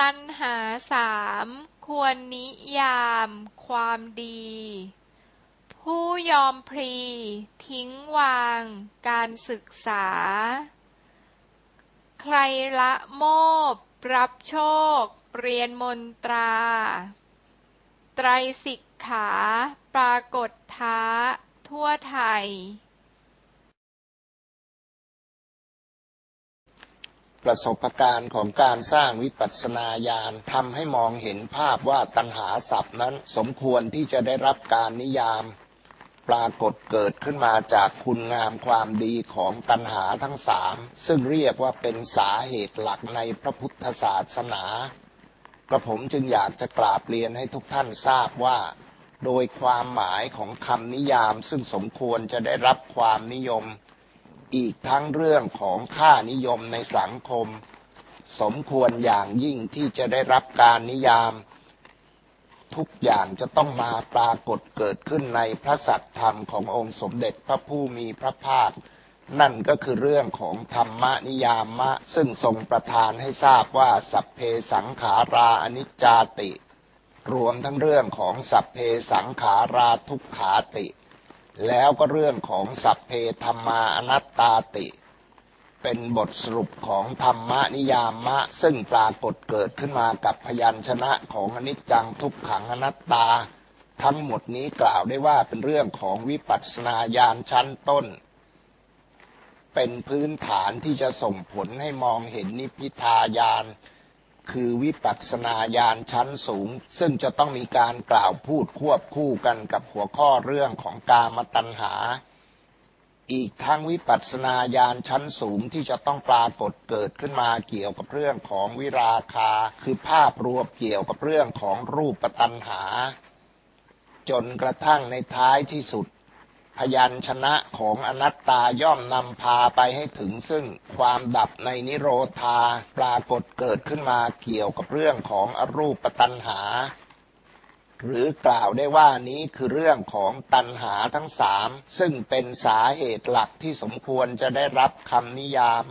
ตัณหาสามควรนิยามความดี ผู้ยอมพลีทิ้งวางการศึกษา ใครละโมบ รับโชค เรียนมนตรา ไตรสิกขา ปรากฏท้า ทั่วไทย ประสบการณ์ของการสร้างวิปัสสนาญาณทำให้มองเห็นภาพว่าตัณหาศัพท์นั้น สมควรที่จะได้รับการนิยาม ปรากฏเกิดขึ้นมาจากคุณงามความดีของตัณหาทั้งสามซึ่งเรียกว่าเป็นสาเหตุหลักในพระพุทธศาสนา กระผมจึงอยากจะกราบเรียนให้ทุกท่านทราบว่า โดยความหมายของคำนิยามซึ่งสมควรจะได้รับความนิยม อีกทั้งเรื่องของค่านิยมในสังคม สมควรอย่างยิ่งที่จะได้รับการนิยาม ทุกอย่างจะต้องมาปรากฏเกิดขึ้นในพระสัตธรรมขององค์สมเด็จพระผู้มีพระภาค นั่นก็คือเรื่องของธรรมนิยามะ ซึ่งทรงประทานให้ทราบว่าสัพเพสังขาราอนิจจาติ รวมทั้งเรื่องของสัพเพสังขาราทุกขาติ แล้วก็เรื่องของสัพเพธรรมาอนัตตาติ เป็นบทสรุปของธรรมนิยามะ ซึ่งปรากฏเกิดขึ้นมากับพยัญชนะของอนิจจังทุกขังอนัตตา ทั้งหมดนี้กล่าวได้ว่าเป็นเรื่องของวิปัสสนาญาณชั้นต้น เป็นพื้นฐานที่จะส่งผลให้มองเห็นนิพพิทายาน คือวิปัสสนาญาณชั้นสูง ซึ่งจะต้องมีการกล่าวพูดควบคู่กันกับหัวข้อเรื่องของกามตัณหา อีกทั้งวิปัสสนาญาณชั้นสูงที่จะต้องปรากฏเกิดขึ้นมาเกี่ยวกับเรื่องของวิราคา คือภาพรวมเกี่ยวกับเรื่องของรูปตัณหา จนกระทั่งในท้ายที่สุด พยัญชนะของอนัตตาย่อมนำพาไปให้ถึงซึ่งความดับในนิโรธาปรากฏเกิดขึ้นมาเกี่ยวกับเรื่องของอรูปตัณหา หรือกล่าวได้ว่านี้คือเรื่องของตัณหาทั้งสามซึ่งเป็นสาเหตุหลักที่สมควรจะได้รับคำนิยาม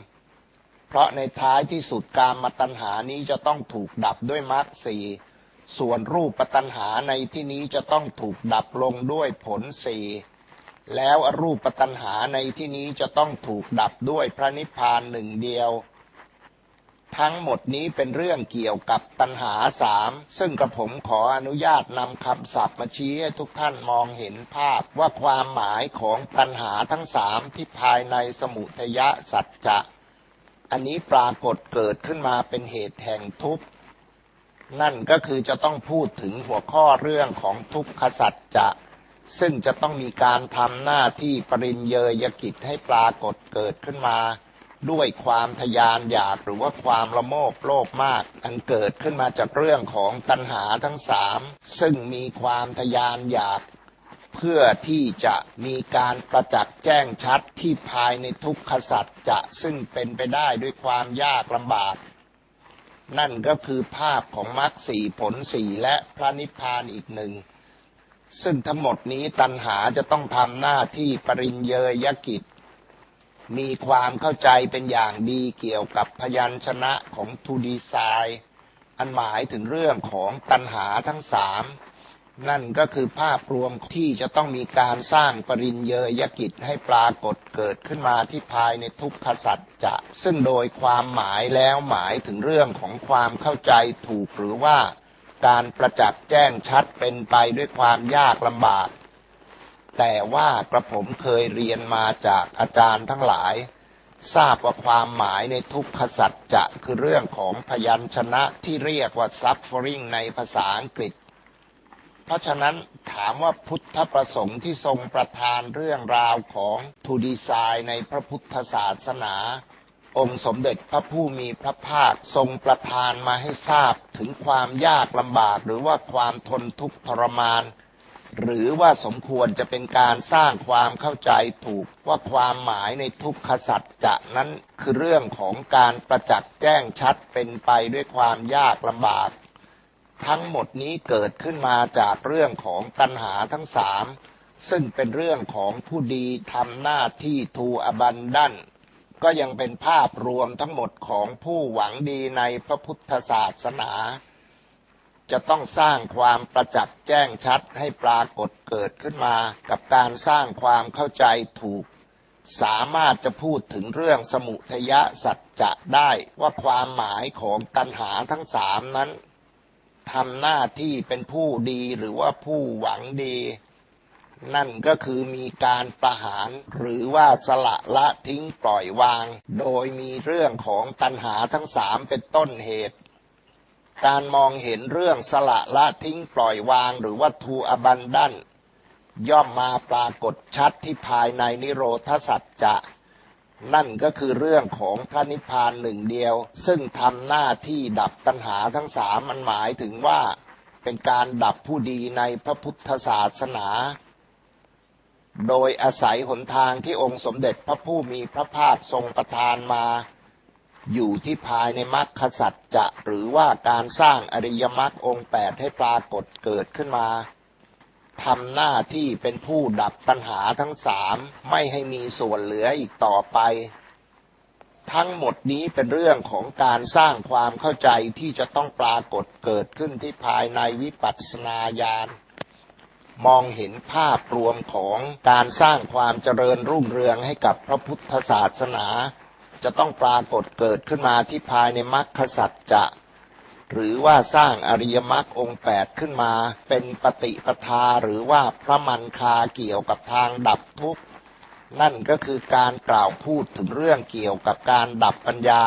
เพราะในท้ายที่สุดการมาตัณหานี้จะต้องถูกดับด้วยมรรคสีส่วนรูปตัณหาในที่นี้จะต้องถูกดับลงด้วยผลสี่ แล้วอรูปตัณหาในที่นี้จะต้องถูกดับด้วยพระนิพพานหนึ่งเดียว ทั้งหมดนี้เป็นเรื่องเกี่ยวกับตัณหาสามซึ่งกระผมขออนุญาตนำคำศัพท์มาชี้ให้ทุกท่านมองเห็นภาพว่าความหมายของตัณหาทั้งสามที่ภายในสมุทยสัจจะ อันนี้ปรากฏเกิดขึ้นมาเป็นเหตุแห่งทุกข์นั่นก็คือจะต้องพูดถึงหัวข้อเรื่องของทุกขสัจจะ ซึ่งจะต้องมีการทำหน้าที่ปริญเยยกิจให้ปรากฏเกิดขึ้นมา ด้วยความทยานอยากหรือว่าความละโมบโลภมาก อันเกิดขึ้นมาจากเรื่องของตัณหาทั้งสามซึ่งมีความทยานอยาก เพื่อที่จะมีการประจักษ์แจ้งชัดที่ภายในทุกขสัจจะซึ่งเป็นไปได้ด้วยความยากลำบากนั่นก็คือภาพของมรรคสี่ผลสี่และพระนิพพานอีกหนึ่ง ซึ่งทั้งหมดนี้ตัณหาจะต้องทำหน้าที่ปริญเยยกิจ มีความเข้าใจเป็นอย่างดีเกี่ยวกับพยัญชนะของทูดีไซน์อันหมายถึงเรื่องของตัณหาทั้งสามนั่นก็คือภาพรวมที่จะต้องมีการสร้างปริญเยยกิจให้ปรากฏเกิดขึ้นมาที่ภายในทุกขสัจจะ ซึ่งโดยความหมายแล้วหมายถึงเรื่องของความเข้าใจถูกหรือว่า การประจักษ์แจ้งชัดเป็นไปด้วยความยากลำบาก แต่ว่ากระผมเคยเรียนมาจากอาจารย์ทั้งหลาย ทราบว่าความหมายในทุกขสัจจะคือเรื่องของพยัญชนะที่เรียกว่า suffering ในภาษาอังกฤษ เพราะฉะนั้นถามว่าพุทธประสงค์ที่ทรงประทานเรื่องราวของทูดีไซน์ในพระพุทธศาสนา องค์สมเด็จพระผู้มีพระภาคทรงประทานมาให้ทราบถึงความยากลำบากหรือว่าความทนทุกข์ทรมาน หรือว่าสมควรจะเป็นการสร้างความเข้าใจถูกว่าความหมายในทุกขสัจจะนั้นคือเรื่องของการประจักษ์แจ้งชัดเป็นไปด้วยความยากลำบาก ทั้งหมดนี้เกิดขึ้นมาจากเรื่องของตัณหาทั้งสามซึ่งเป็นเรื่องของผู้ดีทำหน้าที่ทูอบันดัน ก็ยังเป็นภาพรวมทั้งหมดของผู้หวังดีในพระพุทธศาสนา จะต้องสร้างความประจักษ์แจ้งชัดให้ปรากฏเกิดขึ้นมา กับการสร้างความเข้าใจถูก สามารถจะพูดถึงเรื่องสมุทยสัจจะได้ว่าความหมายของตัณหาทั้งสามนั้นทำหน้าที่เป็นผู้ดีหรือว่าผู้หวังดี นั่นก็คือมีการประหาร หรือว่าสละละทิ้งปล่อยวาง โดยมีเรื่องของตัณหาทั้งสามเป็นต้นเหตุการมองเห็นเรื่องสละละทิ้งปล่อยวางหรือว่าทูอบันดันย่อมมาปรากฏชัดที่ภายในนิโรธสัจจะ นั่นก็คือเรื่องของพระนิพพานหนึ่งเดียว ซึ่งทำหน้าที่ดับตัณหาทั้งสามมันหมายถึงว่า เป็นการดับผู้ดีในพระพุทธศาสนา โดยอาศัยหนทางที่องค์สมเด็จพระผู้มีพระภาคทรงประทานมา อยู่ที่ภายในมรรคสัจจะหรือว่าการสร้างอริยมรรคองค์แปดให้ปรากฏเกิดขึ้นมาทำหน้าที่เป็นผู้ดับตัณหาทั้งสามไม่ให้มีส่วนเหลืออีกต่อไป ทั้งหมดนี้เป็นเรื่องของการสร้างความเข้าใจที่จะต้องปรากฏเกิดขึ้นที่ภายในวิปัสสนาญาณ มองเห็นภาพรวมของการสร้างความเจริญรุ่งเรืองให้กับพระพุทธศาสนา จะต้องปรากฏเกิดขึ้นมาที่ภายในมรรคสัจจะหรือว่าสร้างอริยมรรคองค์แปดขึ้นมา เป็นปฏิปทาหรือว่าพระมันคาเกี่ยวกับทางดับทุกข์นั่นก็คือการกล่าวพูดถึงเรื่องเกี่ยวกับการดับปัญญา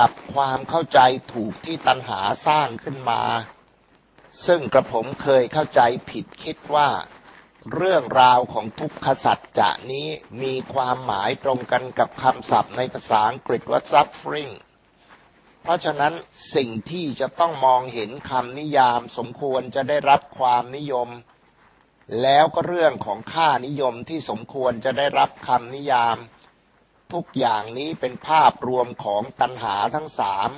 ดับความเข้าใจถูกที่ตัณหาสร้างขึ้นมา ซึ่งกระผมเคยเข้าใจผิดคิดว่าเรื่องราวของทุกขสัจจะนี้มีความหมายตรงกันกับคำศัพท์ในภาษาอังกฤษว่า suffering เพราะฉะนั้นสิ่งที่จะต้องมองเห็นคำนิยามสมควรจะได้รับความนิยม แล้วก็เรื่องของค่านิยมที่สมควรจะได้รับคำนิยาม ทุกอย่างนี้เป็นภาพรวมของตัณหาทั้งสาม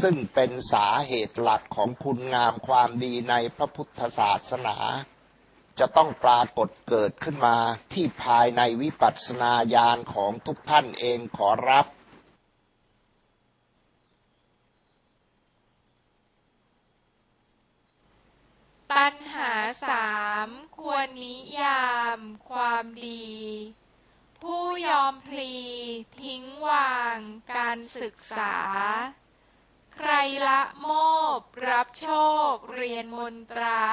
ซึ่งเป็นสาเหตุหลักของคุณงามความดีในพระพุทธศาสนา จะต้องปรากฏเกิดขึ้นมาที่ภายในวิปัสสนาญาณของทุกท่านเองขอรับตัณหาสามควรนิยามความดี ผู้ยอมพลีทิ้งวางการศึกษา ใครละโมบรับโชค เรียนมนตรา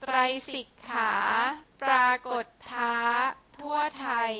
ไตรสิกขา ปรากฏท้า ทั่วไทย